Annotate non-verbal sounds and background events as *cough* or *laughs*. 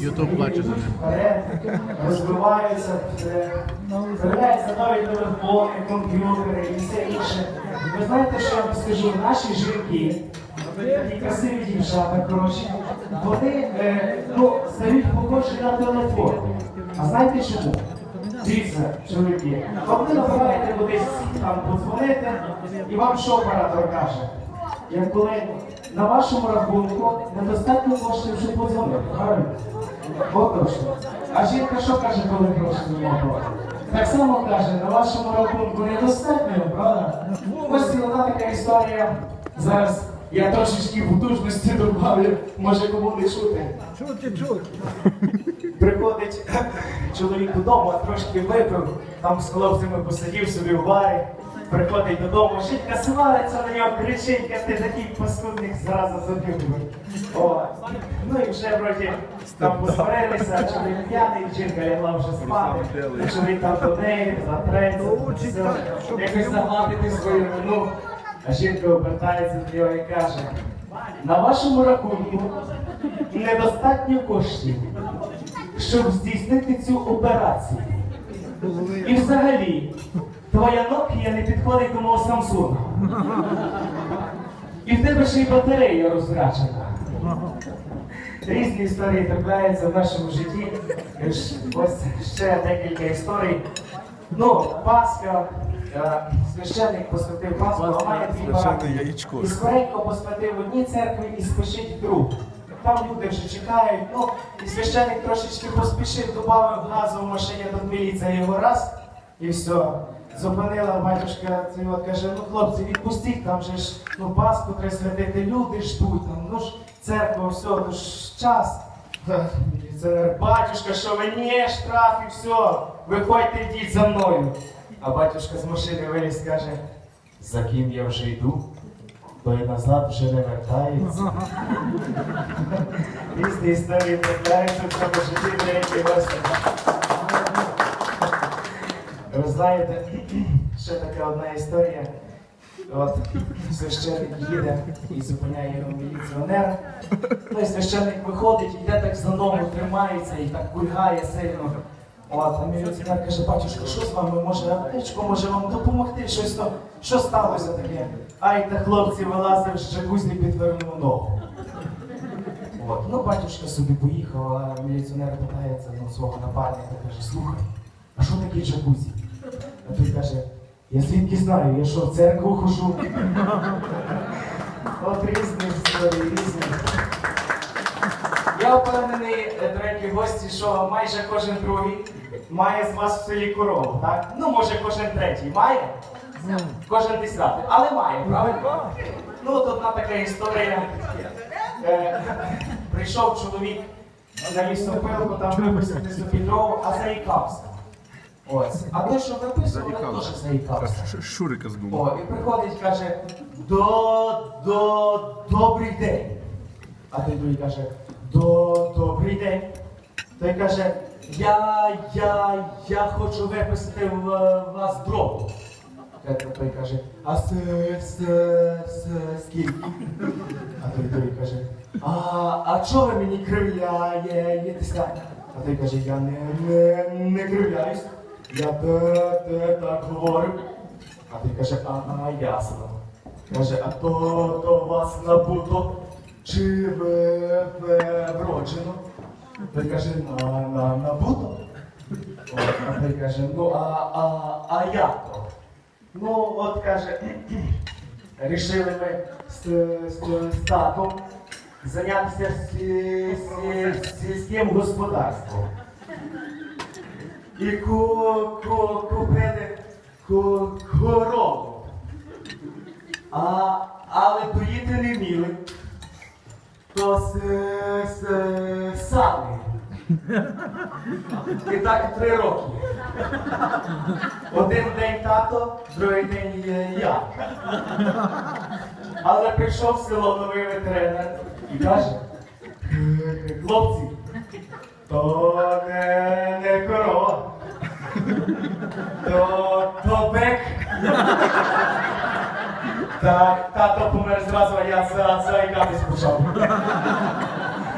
Ютуб плаче за ним. вперед, розвиваються, е, з'являються нові телефони, комп'ютери і все інше. Ви знаєте, що я вам скажу? Наші жінки, такі красиві дівчата, коротше, вони е, ну, стають похожі на телефон. А знаєте чому? Дивіться, чоловіки, ви набираєте кудись там подзвонити, і вам що оператор каже? Як коли на вашому рахунку недостатньо коштів, щоб подзвонити, правильно? От. А жінка що каже, коли грошей немає? Так само каже, на вашому рахунку недостатньо, правда? Ось одна така історія. Зараз я трошечки бутужності добавлю, може кому не чути. Чути, чути. Приходить *laughs* чоловік додому, а трошки випив, там з хлопцями посидів собі в барі. Приходить додому, жінка свариться на нього, кричить, «Ка ти такий паскудник, зразу. О, ну і вже вроді там посварилися, чоловік п'яний, жінка лягла вже спати, чоловік там до неї, затреться, все, якось загладити свою вину. А жінка обертається до нього і каже, на вашому рахунку недостатньо коштів щоб здійснити цю операцію. І взагалі, твоя Nokia не підходить до мого Samsung. І в тебе ще й батарея розряджена. Різні історії трапляються в нашому житті. Ось ще декілька історій. Ну, Пасха, е, священник посвятив Пасху, а має дві. І скоренько посвятив в одній церкві і спішить в другу. Там люди вже чекають. Ну, і священник трошечки поспішив, додав газу в машині, тут міліція його раз, і все. Зупинила батюшка, цей от каже, ну хлопці, відпустіть, там же ж ну, Пасху треба святити, люди ждуть, там, ну ж церква, все, то ж час. Міліціонер, батюшка, що ви ні, штраф і все, виходьте, йдіть за мною. А батюшка з машини виліз каже, за ким я вже йду, той назад вже не вертається. *laughs* Різні історії трапляються в цьому житті деякі гості. Ви знаєте, ще така одна історія. От священник їде і зупиняє його міліціонер. Той священник виходить, йде так за ногу, тримається і так кульгає сильно. От, а міліціонер каже, батюшка, що з вами може аптечку, може вам допомогти? Щось то, що сталося таке? Ай, та хлопці вилазив з джакузі підвернув ногу. От. Ну, батюшка собі поїхав, а міліціонер питається ну, свого напарника, каже, слухай, а що таке джакузі? Я звідки знаю, я що в церкву хожу. *laughs* От різні історії, різні. Я впевнений, е, дорогі гості, що майже кожен другий має з вас в селі корову, так? Ну, може, кожен третій має? Кожен десятий, але має, правильно? Ну, от одна така історія. Е, *laughs* прийшов чоловік на лісопилку, там виписати собі дров, а заїкався. Ось. А той, що виписував, він теж заїкався. Шурика О, і приходить, каже, до, до, добрий день. А той другий каже, до, добрий день. Той каже, я, я, я хочу виписати в вас дров. Е, Той каже, а с, с, с, скільки? А той другий каже, а, а чого ви мені кривляєтеся? А той каже, я не, не, не кривляюсь. Я те, те так говорю. А той каже, ага, ясно. Каже, а то, то вас набуто чи ви вроджено? Той каже, на, на, набуто. От, а той каже, ну а, а, а як то? Ну, от каже, *clears throat* рішили ми з, з, з татом зайнятися сі- сі- сільським господарством. І ку, ку, купили ку, корову. А, але доїти не вміли. То с, с. І так три роки. Один день тато, другий день я. Але прийшов в село новий ветеринар і каже, хлопці, то не, то, то бик. Так, тато помер зразу, а я за, заїкатись почав.